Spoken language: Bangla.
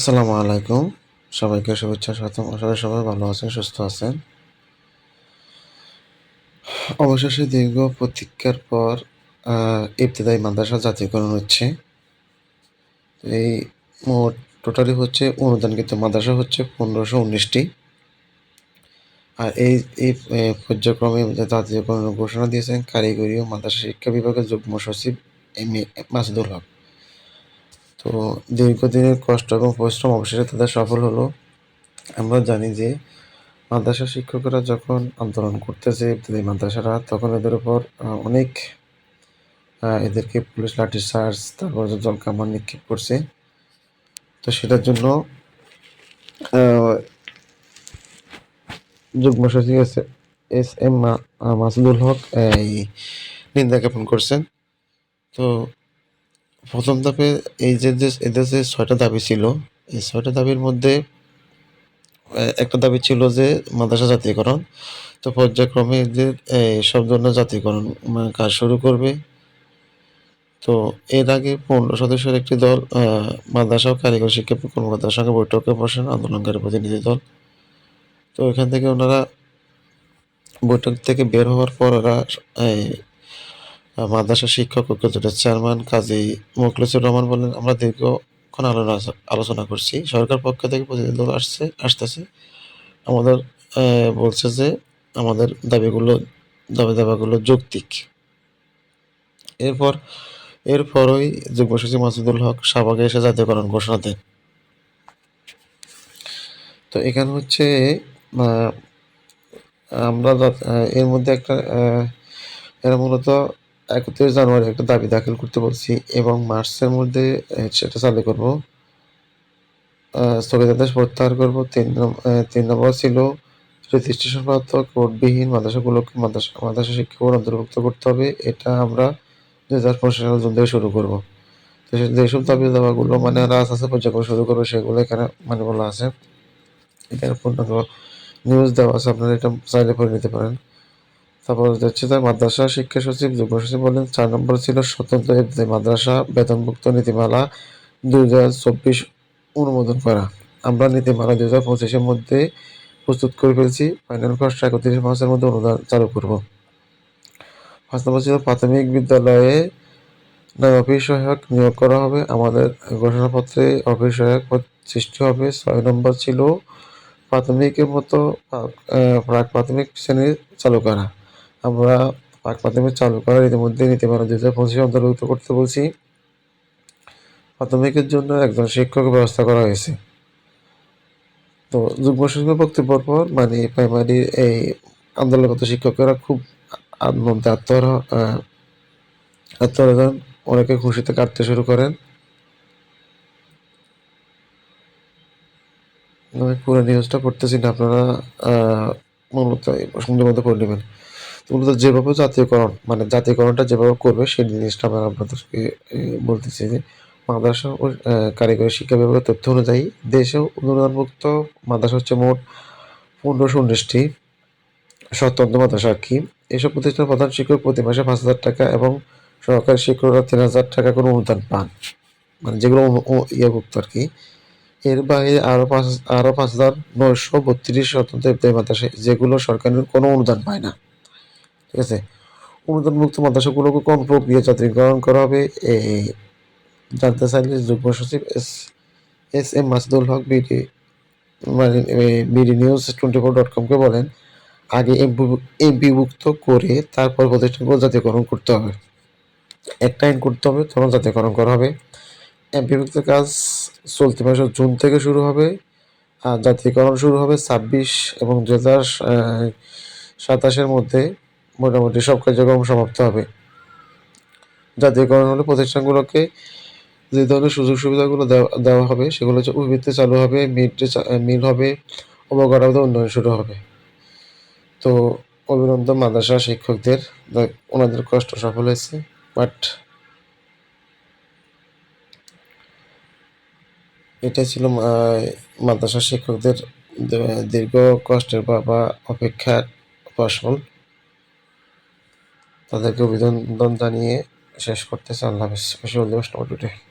আসসালামু আলাইকুম। সবাইকে শুভেচ্ছা, স্বাগতম। করি সবাই ভালো আছেন, সুস্থ আছেন। অবশেষে দীর্ঘ প্রতীক্ষার পর ইবতেদায়ী মাদ্রাসা জাতীয়করণ হচ্ছে। এই মোট টোটালি হচ্ছে অনুদানকৃত মাদ্রাসা হচ্ছে পনেরোশো উনিশটি। আর এই এই পর্যায়ক্রমে জাতীয়করণের ঘোষণা দিয়েছেন কারিগরি ও মাদ্রাসা শিক্ষা বিভাগের যুগ্ম সচিব এম এ মাসুদুল হক। তো দীর্ঘদিনের কষ্ট এবং পরিশ্রম অবশেষে তাদের সফল হলো। আমরা জানি যে মাদ্রাসা শিক্ষকরা যখন আন্দোলন করতেছে ইবতদায়ী মাদ্রাসারা, তখন এদের উপর অনেক এদেরকে পুলিশ লাঠি চার্জ তারপর জল কামান নিক্ষেপ করছে। তো সেটার জন্য যুগ্ম সচিব এস- এম মাসুদুল হক এই নিন্দা জ্ঞাপন করছেন। তো প্রথম ধাপে এই যে যে- এদের যে ছয়টা দাবি ছিল, এই ছয়টা দাবির মধ্যে একটা দাবি ছিল যে মাদ্রাসা জাতীয়করণ। তো পর্যায়ক্রমে এদের সব ধরনের জাতীয়করণ মানে কাজ শুরু করবে। তো এর আগে পনেরো সদস্যের একটি দল মাদ্রাসা ও কারিগরি শিক্ষা কর্মকর্তার সঙ্গে বৈঠকে বসেন আন্দোলনকারী প্রতিনিধি দল। তো এখান থেকে ওনারা বৈঠক থেকে বের হওয়ার পর ওরা মাদ্রাসা শিক্ষক ঐক্যজোটের চেয়ারম্যান কাজী মোখলেসুর রহমান বলেন, আমরা দীর্ঘক্ষণ আলোচনা আলোচনা করছি। সরকার পক্ষ থেকে প্রতিনিধি দল আসছে, আসতেছে। আমাদের বলছে যে আমাদের দাবিগুলো, দাবি দাবাগুলো যৌক্তিক। এরপর, এরপরই যুগ্ম সচিব মাসুদুল হক শাহবাগে এসে জাতীয়করণ ঘোষণা দেন। তো এখানে হচ্ছে আমরা এর মধ্যে একটা এরা মূলত একত্রিশ জানুয়ারি একটা দাবি দাখিল করতে বলছি এবং মার্চের মধ্যে সেটা চালু করব। স্থগিতাদেশ প্রত্যাহার করব। তিন তিন নম্বর ছিল রেজিস্ট্রেশনপ্রাপ্ত কোডবিহীন মাদ্রাসাগুলোকে মাদ্রাসা মাদ্রাসা শিক্ষা বোর্ড অন্তর্ভুক্ত করতে হবে। এটা আমরা দু হাজার পনেরো সালের জুন থেকে শুরু করব। তো যেসব দাবি দাবাগুলো মানে ওরা আস্তে পর্যায়ক্রমে শুরু করবে, সেগুলো এখানে মানে বলা আছে। এখানে পূর্ণাঙ্গ নিউজ দেওয়া আছে, আপনারা এটা চাইলে পড়ে নিতে পারেন। তার মাদ্রাসা শিক্ষা সচিব, যুগ্ম সচিব বলেন, চার নম্বর ছিল স্বতন্ত্র ইবতেদায়ী মাদ্রাসা, বেতনভুক্ত নীতিমালা দুই হাজার চব্বিশ অনুমোদন করা। আমরা নীতিমালা দুই হাজার পঁচিশের মধ্যে প্রস্তুত করে ফেলছি। ফাইনাল খরচ একত্রিশ মাসের মধ্যে অনুদান চালু করব। পাঁচ নম্বর ছিল প্রাথমিক বিদ্যালয়ে নয় অফিস সহায়ক নিয়োগ করা হবে। আমাদের ঘোষণাপত্রে অফিস সহায়ক সৃষ্টি হবে। ছয় নম্বর ছিল প্রাথমিকের মতো প্রাক- প্রাথমিক শ্রেণি চালু করা। আমরা প্রাক প্রাথমিক চালু করার ইতিমধ্যে নীতিমালা দুই হাজার পঁচিশে অন্তর্ভুক্ত করতে বলছি। প্রাথমিকের জন্য একজন শিক্ষক ব্যবস্থা করা হয়েছে। তো যুগ্ম সচিবের বক্তব্যের পর মানে প্রাইমারি এই আন্দোলনগত শিক্ষকেরা খুব আনন্দে আত্মহরা আত্মহরা অনেকে খুশিতে কাটতে শুরু করেন। আমি পুরো নিউজটা পড়তেছি না, আপনারা মূলত সুন্দর মতো পড়ে নেবেন। মূলত যেভাবে জাতীয়করণ মানে জাতীয়করণটা যেভাবে করবে, সেই জিনিসটা আমরা আপনাদেরকে বলতেছি যে মাদ্রাসা ও কারিগরি শিক্ষা বিভাগের তথ্য অনুযায়ী দেশে অনুদানমুক্ত মাদ্রাসা হচ্ছে মোট পনেরোশো উনিশটি স্বতন্ত্র মাদ্রাসা কি। এসব প্রতিষ্ঠানের প্রধান শিক্ষক প্রতি মাসে পাঁচ হাজার টাকা এবং সরকারি শিক্ষকরা তিন হাজার টাকা করে অনুদান পান। মানে যেগুলো ইয়েভুক্ত আর কি। এর বাইরে আরও পাঁচ আরও পাঁচ হাজার নয়শো বত্রিশ স্বতন্ত্র মাদ্রাসা, যেগুলো সরকারের কোনো অনুদান পায় না। ঠিক আছে? অনুদান মুক্ত মাদ্রাসাগুলোকে কোন প্রক্রিয়া জাতীয়করণ করা হবে? এই জানতে চাইলে যুগ্ম সচিব S S M Masudul Haque BD মানে BD news twenty four dot কমকে বলেন, আগে এমপিভুক্ত করে তারপর প্রতিষ্ঠানগুলো জাতীয়করণ করতে হবে। একটা আইন করতে হবে, তখন জাতীয়করণ করা হবে। এমপিভুক্ত কাজ চলতি মাসের জুন থেকে শুরু হবে। আর জাতীয়করণ শুরু হবে ছাব্বিশ এবং দু হাজার সাতাশের মধ্যে। মোটামুটি সব কার্যক্রম সমাপ্ত হবে। জাতীয়করণ হলে প্রতিষ্ঠানগুলোকে যে ধরনের সুযোগ সুবিধাগুলো দেওয়া হবে, সেগুলো হচ্ছে উভিত্তে চালু হবে, মিড মিল হবে, অবকাঠামোতে উন্নয়ন শুরু হবে। তো অভিনন্দন মাদ্রাসা শিক্ষকদের ওনাদের কষ্ট সফল হয়েছে, বাট এটা ছিল মাদ্রাসা শিক্ষকদের দীর্ঘ কষ্টের বা অপেক্ষার ফসল। তাদেরকে অভিনন্দন জানিয়ে শেষ করতেছে। আল্লাহ হাফিজ। টুডে